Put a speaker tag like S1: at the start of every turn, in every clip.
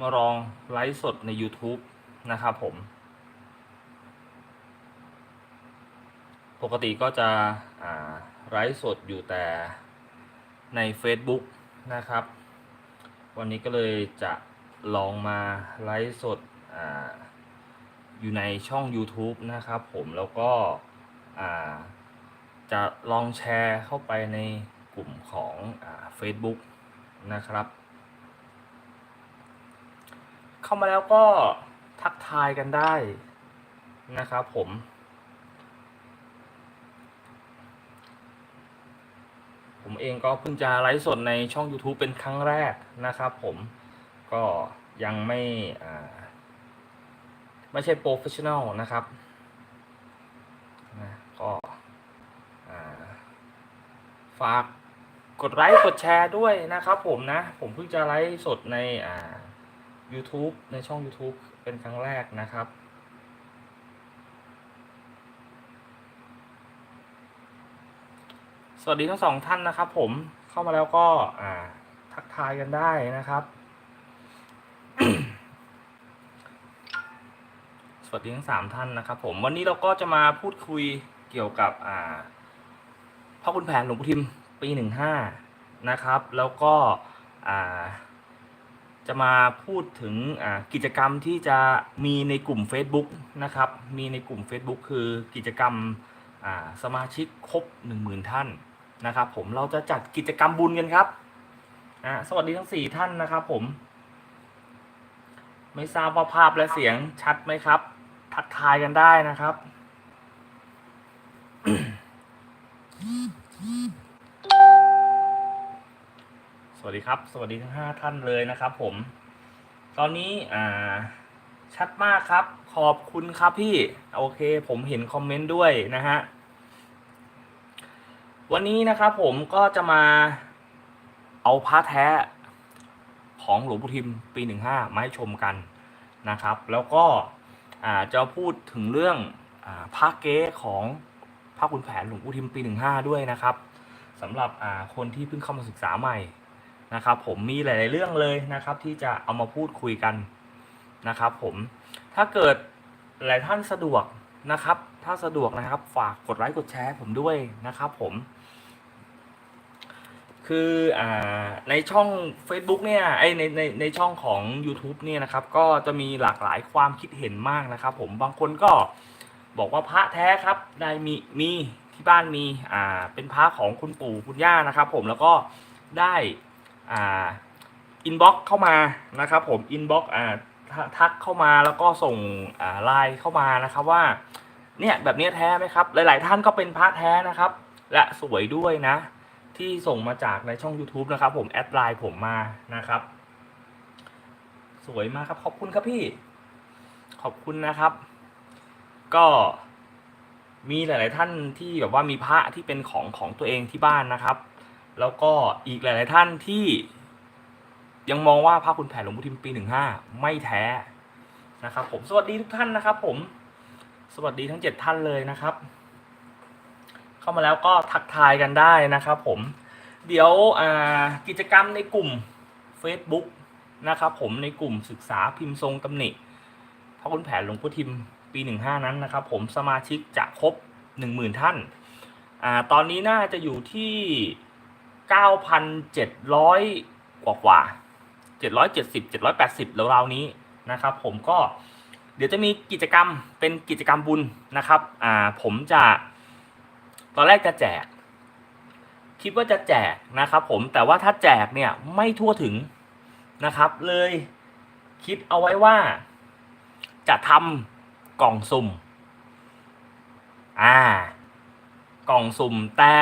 S1: มาลองไลฟ์สดใน YouTube นะครับผม ปกติก็จะไลฟ์สดอยู่แต่ใน Facebook นะครับ วันนี้ก็เลยจะลองมาไลฟ์สดออยู่ในช่อง YouTube นะครับผมแล้วก็จะลองแชร์เข้าไปในกลุ่มของอ่า Facebook นะครับ เข้ามาแล้วก็ทักทายกันได้นะครับผม ผมเองก็เพิ่งจะไลฟ์สดในช่อง YouTube เป็นครั้งแรกนะครับผมก็ยังไม่ไม่ใช่โปรเฟชชั่นอลนะครับนะก็ฝากกดไลค์กดแชร์ด้วยนะครับผมนะ ผมเพิ่งจะไลฟ์สดในอ่า YouTube ในช่อง YouTube เป็นครั้งแรกนะครับ สวัสดีทั้งสองท่านนะครับผมเข้ามาแล้วก็อ่าทักทายกันได้นะครับ สวัสดีทั้งสามท่านนะครับผมวันนี้เราก็จะมาพูดคุยเกี่ยวกับอ่าพระคุณแผนหลวงปู่ทิมปีหนึ่งห้านะครับ แล้วก็อ่า จะมาพูดถึงกิจกรรมที่จะมีในกลุ่ม Facebook นะครับ มีในกลุ่ม Facebook คือกิจกรรมสมาชิกครบ 10,000 ท่านนะครับ ผมเราจะจัดกิจกรรมบุญกันครับสวัสดีทั้ง 4 ท่านนะครับผม ไม่ทราบว่าภาพและเสียงชัดไหมครับ ทักทายกันได้นะครับ วัสดีครับ สวัสดีทั้ง5ท่านเลยนะครับ ผม ตอนนี้อ่า ชัดมากครับ ขอบคุณครับพี่ โอเค ผมเห็นคอมเมนต์ด้วยนะฮะ วันนี้นะครับผมก็จะมาเอาพระแท้ของหลวงปู่ทิมปี15มาให้ชมกันนะครับ แล้วก็จะพูดถึงเรื่องอพระเก๊ของพระคุณแผนหลวงปู่ทิมปี15ด้วยนะครับสำหรับคนที่เพิ่งเข้ามาศึกษาใหม่ นะครับผมมีหลาย ๆ เรื่องเลยนะครับที่จะเอามาพูดคุยกันนะครับผมถ้าเกิดหลายท่านสะดวกนะครับ ถ้าสะดวกนะครับฝากกดไลค์กดแชร์ผมด้วยนะครับผม คืออ่าในช่อง Facebook เนี่ยไอในในในช่องของ YouTube เนี่ยนะครับก็จะมีหลากหลายความคิดเห็นมากนะครับผมบางคนก็บอกว่าพระแท้ครับได้มีมีที่บ้านมีอ่าเป็นพระของคุณปู่คุณย่านะครับ ผมแล้วก็ได้ อ่าอินบ็อกเข้ามานะครับผมอินบ็อกอ่าทักเข้ามาแล้วก็ส่งอ่าไลน์เข้ามานะครับว่าเนี่ยแบบเนี้ยแท้ไหมครับหลาย ๆ ท่านก็เป็นพระแท้นะครับ และสวยด้วยนะ ที่ส่งมาจากในช่อง YouTube นะครับ ผมแอดไลน์ผมมานะครับ สวยมากครับขอบคุณครับพี่ ขอบคุณนะครับ ก็มีหลาย ๆ ท่านที่แบบว่ามีพระที่เป็นของของตัวเองที่บ้านนะครับ แล้วก็อีกหลาย ๆ ท่านที่ยังมองว่าพระคุณแผนหลวงพ่ทิมปีหนึ่งห้าไม่แท้นะครับผมสวัสดีทุกท่านนะครับ ผม สวัสดีทั้งเจ็ดท่านเลยนะครับ เข้ามาแล้วก็ทักทายกันได้นะครับ ผม เดี๋ยวกิจกรรมในกลุ่ม Facebook นะครับ ผมในกลุ่มศึกษาพิมพ์ทรงตำหนิพระคุณแผนหลวงพ่ทิมปีหนึ่งห้านั้นนะครับ ผมสมาชิกจะครบหนึ่งหมื่นท่าน อ่าตอนนี้น่าจะอยู่ที่ 9,700กว่ากว่า770 780แล้วราวๆนี้นะครับ ผมก็เดี๋ยวจะมีกิจกรรมเป็นกิจกรรมบุญนะครับ อ่า ผมจะ ตอนแรกจะแจก คิดว่าจะแจกนะครับ ผม แต่ว่าถ้าแจกเนี่ยไม่ทั่วถึงนะครับ เลยคิดเอาไว้ว่า จะทำกล่องสุ่ม อ่า กล่องสุ่มแต่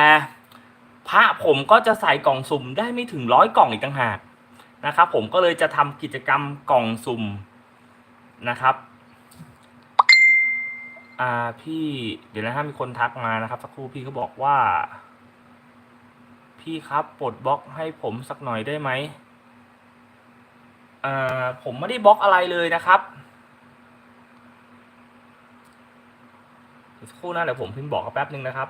S1: พระผมก็จะใส่กล่องสุ่มได้ไม่ถึงร้อยกล่องอีกต่างหากนะครับ ผมก็เลยจะทำกิจกรรมกล่องสุ่มนะครับอ่าพี่เดี๋ยวนะฮะมีคนทักมานะครับสักครู่พี่เขาบอกว่า พี่ครับปลดบล็อกให้ผมสักหน่อยได้ไหมอ่าผมไม่ได้บล็อกอะไรเลยนะครับสักครู่นะเดี๋ยวผมพิมพ์บอกแป๊บนึงนะครับ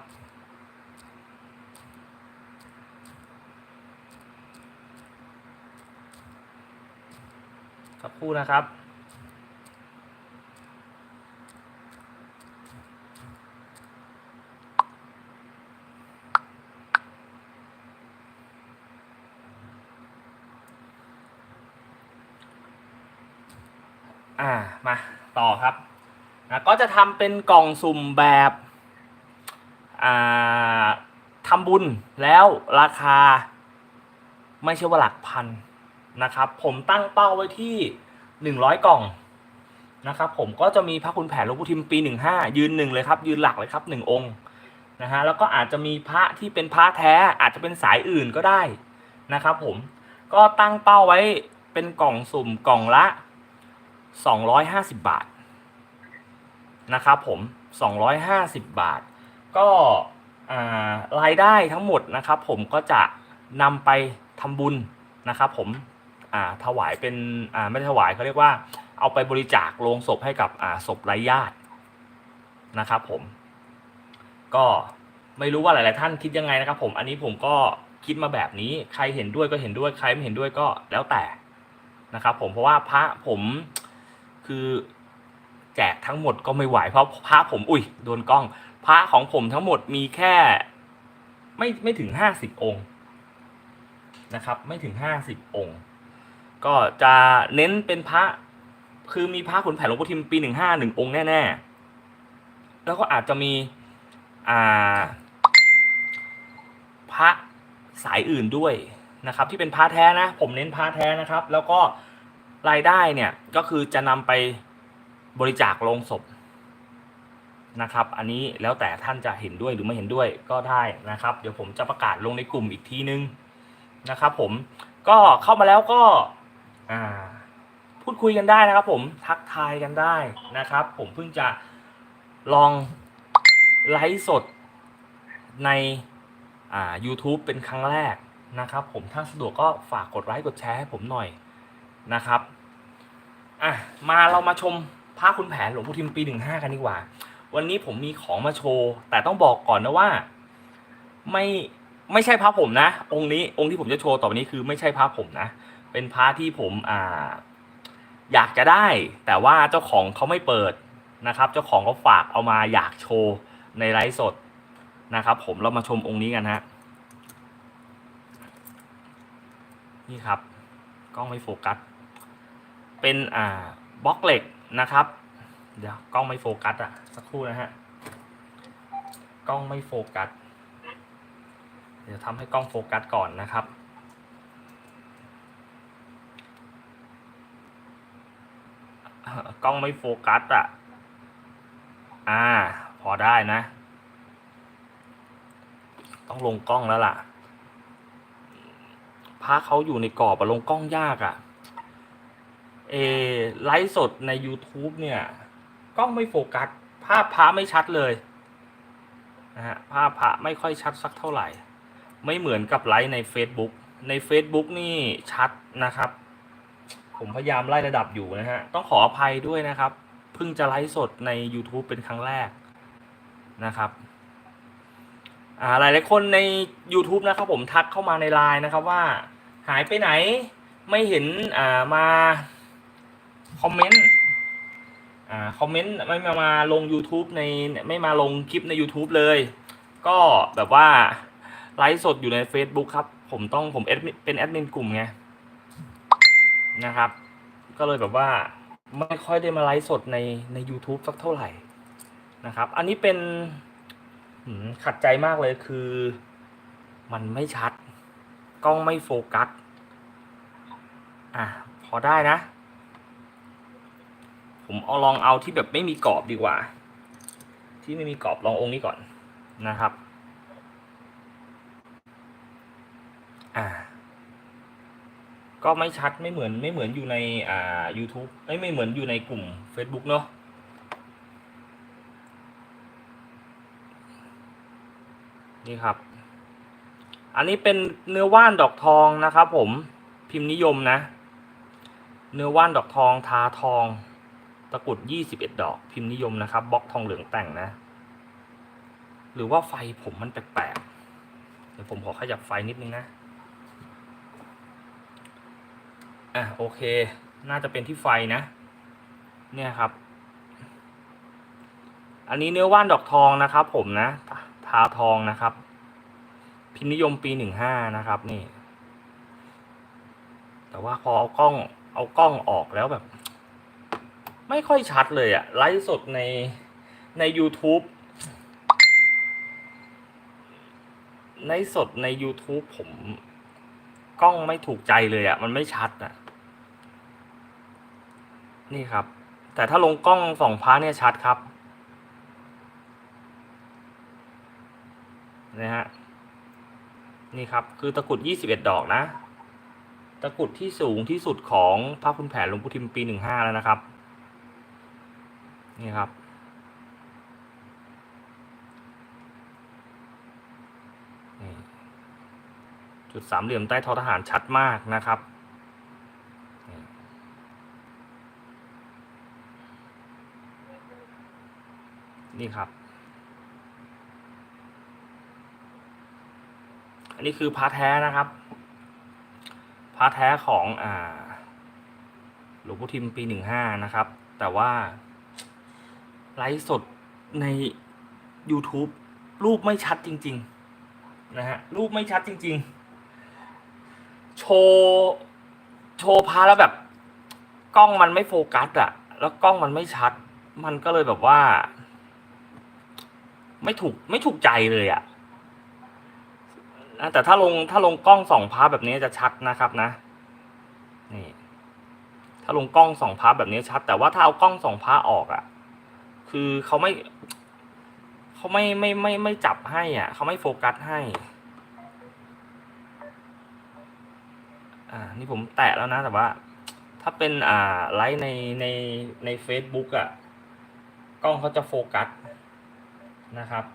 S1: สักครู่นะครับ อ่า มาต่อครับนะก็จะทำเป็นกล่องสุ่มแบบอ่าทำบุญแล้วราคาไม่ใช่ว่าหลักพัน นะครับ ผมตั้งเป้าไว้ที่หนึ่งร้อยกล่องนะครับ ผมก็จะมีพระคุณแผนหลวงปู่ทิมปีหนึ่งห้ายืนหนึ่งเลยครับ ยืนหลักเลยครับหนึ่งองค์นะฮะแล้วก็อาจจะมีพระที่เป็นพระแท้อาจจะเป็นสายอื่นก็ได้นะครับผมก็ตั้งเป้าไว้เป็นกล่องสุ่มกล่องละ 250 บาทนะครับผม 250 บาท ก็รายได้ทั้งหมดนะครับ ผมก็จะนำไปทำบุญนะครับผม อ่าถวายเป็นอ่าไม่ได้ถวายเขาเรียกว่า เอาไปบริจาคโลงศพให้กับอ่าศพไร้ญาตินะครับผม ก็ไม่รู้ว่าหลาย ๆ ท่านคิดยังไงนะครับ ผมอันนี้ผมก็คิดมาแบบนี้ใครเห็นด้วยก็เห็นด้วยใครไม่เห็นด้วยก็แล้วแต่นะครับผมเพราะว่าพระผมคือแจกทั้งหมดก็ไม่ไหวเพราะพระผมอุ้ยโดนกล้อง พระของผมทั้งหมดมีแค่ ไม่ไม่ถึงห้าสิบองค์นะครับ ไม่ถึงห้าสิบองค์ ก็จะเน้นเป็นพระคือมีพระขุนแผนหลวงพ่อทิมปีหนึ่งห้าหนึ่งองค์แน่ๆ แล้วก็อาจจะมีอ่าพระสายอื่นด้วยนะครับ ที่เป็นพระแท้นะ ผมเน้นพระแท้นะครับ แล้วก็รายได้เนี่ยก็คือจะนำไปบริจาคโลงศพนะครับ อันนี้แล้วแต่ท่านจะเห็นด้วยหรือไม่เห็นด้วยก็ได้นะครับ เดี๋ยวผมจะประกาศลงในกลุ่มอีกทีนึงนะครับ ผมก็เข้ามาแล้วก็ อ่า พูดคุยกันได้นะครับ ผมทักทายกันได้นะครับ ผมเพิ่งจะลองไลฟ์สดในอ่า YouTube เป็นครั้งแรกนะครับ ผมถ้าสะดวกก็ฝากกดไลค์กดแชร์ให้ผมหน่อยนะครับอะมาเรามาชมพระคุณแผนหลวงพ่อทิมปีหนึ่งห้ากันดีกว่า วันนี้ผมมีของมาโชว์ แต่ต้องบอกก่อนนะว่า ไม่ไม่ใช่พระผมนะ องค์นี้องค์ที่ผมจะโชว์ต่อไปนี้คือไม่ใช่พระผมนะ เป็นพระที่ผมอ่า อยากจะได้ แต่ว่าเจ้าของเขาไม่เปิดนะครับ เจ้าของเขาฝากเอามาอยากโชว์ในไลฟ์สดนะครับ ผมเรามาชมองค์นี้กันฮะนี่ครับกล้องไม่โฟกัส เป็นอ่าบล็อกเหล็กนะครับ เดี๋ยวกล้องไม่โฟกัสอะ สักครู่นะฮะกล้องไม่โฟกัส เดี๋ยวทำให้กล้องโฟกัสก่อนนะครับ กล้องไม่โฟกัสอะ อ่า พอได้นะ ต้องลงกล้องแล้วล่ะพระเขาอยู่ในกรอบอะลงกล้องยากอะ่ะเอไลฟ์สดใน YouTube เนี่ย กล้องไม่โฟกัส ภาพพระไม่ชัดเลยนะฮะภาพพระไม่ค่อยชัดสักเท่าไหร่ ไม่เหมือนกับไลฟ์ใน Facebook ใน Facebook นี่ชัดนะครับ ผมพยายามไล่ระดับอยู่นะฮะ ต้องขออภัยด้วยนะครับ เพิ่งจะไลฟ์สดใน YouTube เป็นครั้งแรกนะครับหลายหลายคนใน YouTube นะครับผมทักเข้ามาในไลน์นะครับว่าหายไปไหนไม่เห็นอ่ามาคอมเมนต์อ่าคอมเมนต์ไม่มามาลง YouTube ในไม่มาลงคลิปใน YouTube เลย ก็แบบว่าไลฟ์สดอยู่ใน Facebook ครับ ผมต้องผมเป็นแอดมินกลุ่มไง นะครับ ก็เลยแบบว่าไม่ค่อยได้มาไลฟ์สดในใน YouTube สักเท่าไหร่นะครับ อันนี้เป็นขัดใจมากเลยคือ มันไม่ชัด กล้องไม่โฟกัส อะ พอได้นะ ผมเอาลองเอาที่แบบไม่มีกรอบดีกว่า ที่ไม่มีกรอบลององค์นี้ก่อนนะครับ อ่า ก็ไม่ชัดไม่เหมือนไม่เหมือนอยู่ในอ่า YouTube ไม่ไม่เหมือนอยู่ในกลุ่ม Facebook เนาะนี่ครับ อันนี้เป็นเนื้อว่านดอกทองนะครับผมพิมพ์นิยมนะ เนื้อว่านดอกทองทาทองตะกุด21ดอกพิมพ์นิยมนะครับบล็อกทองเหลืองแต่งนะ หรือว่าไฟผมมันแปลกๆเดี๋ยวผมขอขยับไฟนิดนึงนะ อะโอเค น่าจะเป็นที่ไฟนะ เนี่ยครับ อันนี้เนื้อว่านดอกทองนะครับผมนะ ทาทองนะครับ พินิยมปีหนึ่งห้านะครับนี่ แต่ว่าพอเอากล้องเอากล้องออกแล้วแบบ ไม่ค่อยชัดเลยอะไลฟ์สดในใน YouTube ในสดใน YouTube ผมกล้องไม่ถูกใจเลยอะมันไม่ชัดอะ นี่ครับ แต่ถ้าลงกล้องสองพาเนี่ยชัดครับนะฮะนี่ครับ คือตะกรุด21ดอกนะ ตะกรุดที่สูงที่สุดของพระคุณแผนหลวงปู่ทิมปี15แล้วนะครับ นี่ครับ จุดสามเหลี่ยมใต้ทอทหารชัดมากนะครับ นี่ครับ อันนี้คือพาแท้นะครับ พาแท้ของอ่าหลวงพ่อทิมปีหนึ่งห้านะครับ แต่ว่าไลฟ์สดใน YouTube รูปไม่ชัดจริง ๆ นะฮะ รูปไม่ชัดจริง ๆ โชว์โชว์พาแล้วแบบ กล้องมันไม่โฟกัสอะแล้วกล้องมันไม่ชัด มันก็เลยแบบว่า ไม่ถูกไม่ถูกใจเลยอะนะแต่ถ้าลงถ้าลงกล้องสองพาร์ทแบบนี้จะชัดนะครับนะ นี่ ถ้าลงกล้องสองพาร์ทแบบนี้ชัด แต่ว่าถ้าเอากล้องสองพาร์ทออกอะคือเขาไม่เขาไม่ไม่ไม่ไม่จับให้อะเขาไม่โฟกัสให้ อ่า นี่ผมแตะแล้วนะแต่ว่า ถ้าเป็นอ่าไลฟ์ในในใน Facebook อะกล้องเขาจะโฟกัส นะครับ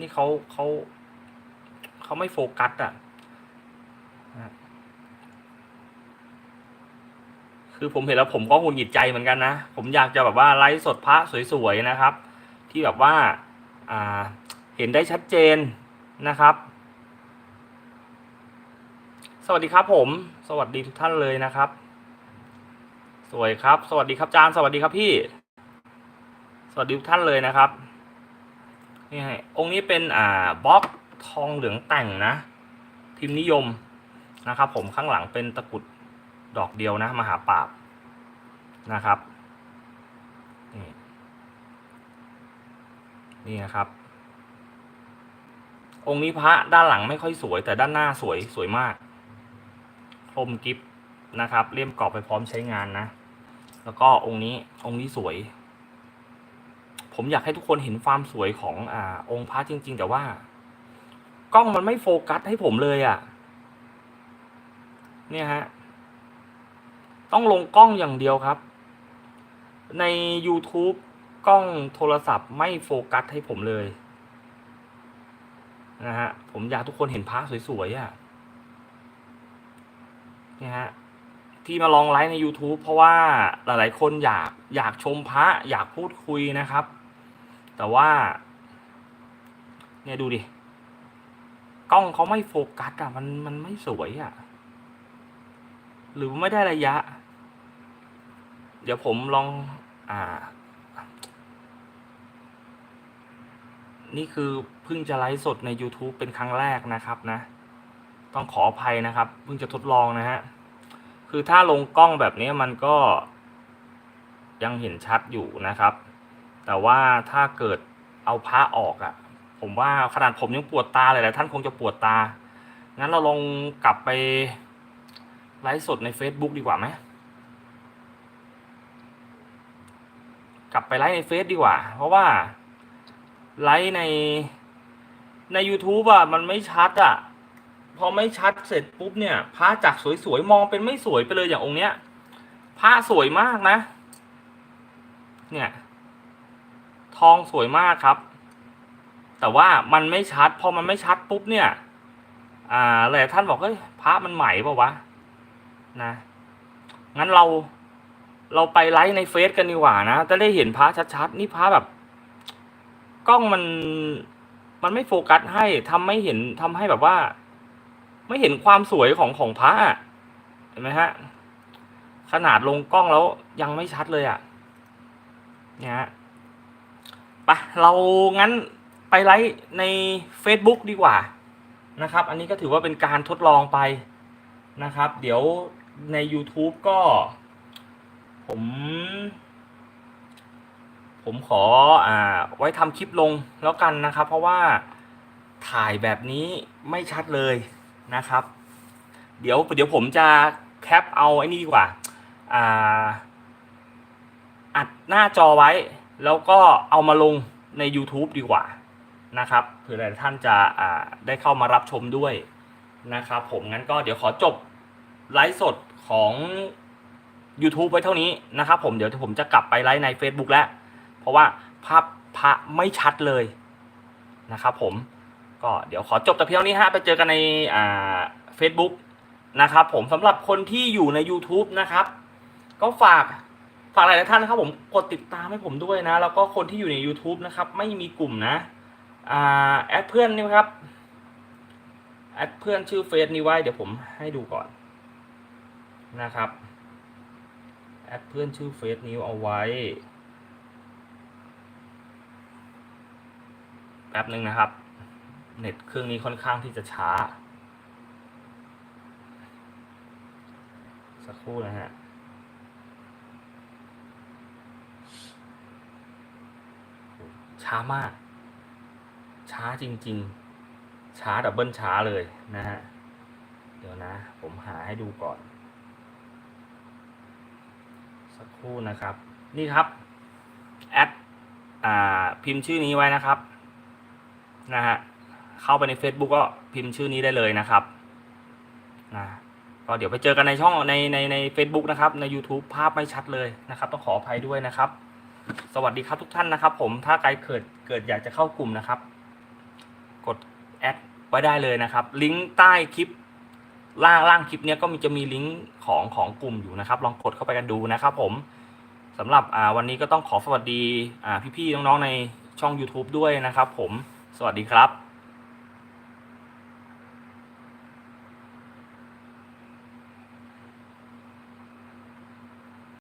S1: นี่เขาเขาเขาไม่โฟกัสอะคือผมเห็นแล้วผมก็หงุดหงิดใจเหมือนกันนะ ผมอยากจะแบบว่าไลฟ์สดพระสวยๆนะครับ ที่แบบว่าอ่าเห็นได้ชัดเจนนะครับ สวัสดีครับผม สวัสดีทุกท่านเลยนะครับ สวยครับ สวัสดีครับจานสวัสดีครับพี่ สวัสดีทุกท่านเลยนะครับนี่ให้องค์นี้เป็นอ่าบล็อกทองเหลืองแต่งนะพิมพ์นิยมนะครับ ผมข้างหลังเป็นตะกุดดอกเดียวนะมหาปราบนะครับนี่นี่นะครับ องค์นี้พระด้านหลังไม่ค่อยสวย แต่ด้านหน้าสวยสวยมาก คมกิฟนะครับเลี่ยมกรอบไปพร้อมใช้งานนะ แล้วก็องค์นี้องค์นี้สวย ผมอยากให้ทุกคนเห็นความสวยของอ่า องค์พระจริง ๆ แต่ว่ากล้องมันไม่โฟกัสให้ผมเลยอะ่ะ เนี่ยฮะ ต้องลงกล้องอย่างเดียวครับ ใน YouTube กล้องโทรศัพท์ไม่โฟกัสให้ผมเลย นะฮะ ผมอยากทุกคนเห็นพระสวยๆอะ่ะ เนี่ยฮะ ที่มาลองไลฟ์ใน YouTube เพราะว่าหลายๆ คนอยากอยากชมพระอยากพูดคุยนะครับ แต่ว่า เนี่ยดูดิ กล้องเขาไม่โฟกัสอะ มันมันไม่สวยอะ หรือไม่ได้ระยะ เดี๋ยวผมลอง อ่า นี่คือเพิ่งจะไลฟ์สดใน YouTube เป็นครั้งแรกนะครับนะ ต้องขออภัยนะครับ เพิ่งจะทดลองนะฮะ คือถ้าลงกล้องแบบนี้มันก็ยังเห็นชัดอยู่นะครับ แต่ว่าถ้าเกิดเอาพระออกอะ่ะ ผมว่าขนาดผมยังปวดตาเลยแหละท่านคงจะปวดตา งั้นเราลองกลับไปไลฟ์สดใน Facebook ดีกว่าไหมกลับไปไลฟ์ในเฟซดีกว่า เพราะว่าไลฟ์ในใน YouTube อะ มันไม่ชัดอะ พอไม่ชัดเสร็จปุ๊บเนี่ยพระจากสวยๆมองเป็นไม่สวยไปเลยอย่างองค์เนี้ยพระสวยมากนะ เนี่ย ทองสวยมากครับ แต่ว่ามันไม่ชัด พอมันไม่ชัดปุ๊บเนี่ย อ่าหลายท่านบอกเฮ้ยพระมันใหม่เปล่าวะนะงั้นเราเราไปไลฟ์ในเฟซกันดีกว่านะจะได้เห็นพระชัดๆนี่พระแบบ กล้องมันมันไม่โฟกัสให้ทำไม่เห็นทำให้แบบว่า ไม่เห็นความสวยของของพระอะเห็นไหมฮะ ขนาดลงกล้องแล้วยังไม่ชัดเลยอะ่ะเนี่ยฮะไปเรางั้นไปไลฟ์ใน Facebook ดีกว่านะครับ อันนี้ก็ถือว่าเป็นการทดลองไปนะครับ เดี๋ยวใน YouTube ก็ ผม ผมขออ่าไว้ทำคลิปลงแล้วกันนะครับ เพราะว่าถ่ายแบบนี้ไม่ชัดเลย นะครับ เดี๋ยวเดี๋ยวผมจะแคปเอาไอ้นี่ดีกว่าอ่าอัดหน้าจอไว้ แล้วก็เอามาลงใน YouTube ดีกว่านะครับเผื่อหลายท่านจะได้เข้ามารับชมด้วยนะครับผมงั้นก็เดี๋ยวขอจบไลฟ์สดของ YouTube ไว้เท่านี้นะครับผมเดี๋ยวผมจะกลับไปไลฟ์ใน Facebook แล้ว เพราะว่าภาพพระไม่ชัดเลยนะครับผม ก็เดี๋ยวขอจบแต่เพียงนี้ฮะไปเจอกันในอ่า Facebook นะครับผมสำหรับคนที่อยู่ใน YouTube นะครับ ก็ฝากฝากหลายท่านนะครับผมกดติดตามให้ผมด้วยนะ แล้วก็คนที่อยู่ใน YouTube นะครับ ไม่มีกลุ่มนะอ่าแอดเพื่อนนี่ครับแอดเพื่อนชื่อเฟซนี้ไว้เดี๋ยวผมให้ดูก่อนนะครับแอดเพื่อนชื่อเฟซนี้เอาไว้ แป๊บหนึ่งนะครับ เน็ตเครื่องนี้ค่อนข้างที่จะช้า สักครู่นะฮะช้ามาก ช้าจริง ๆ ช้าดับเบิลช้าเลยนะฮะ เดี๋ยวนะ ผมหาให้ดูก่อน สักครู่นะครับ นี่ครับ แอด อ่า พิมพ์ชื่อนี้ไว้นะครับ นะฮะ เข้าไปใน Facebook ก็พิมพ์ชื่อนี้ได้เลยนะครับนะก็เดี๋ยวไปเจอกันในช่องในในใน Facebook นะครับ ใน YouTube ภาพไม่ชัดเลยนะครับ ต้องขออภัยด้วยนะครับ สวัสดีครับทุกท่านนะครับ ผมถ้าใครเกิดเกิดอยากจะเข้ากลุ่มนะครับ กดแอดไว้ได้เลยนะครับ ลิงก์ใต้คลิปล่างล่างคลิปเนี้ยก็มีจะมีลิงก์ของของกลุ่มอยู่นะครับ ลองกดเข้าไปกันดูนะครับ ผมสำหรับอ่าวันนี้ก็ต้องขอสวัสดีอ่าพี่ๆน้องๆในช่อง YouTube ด้วยนะครับ ผมสวัสดีครับ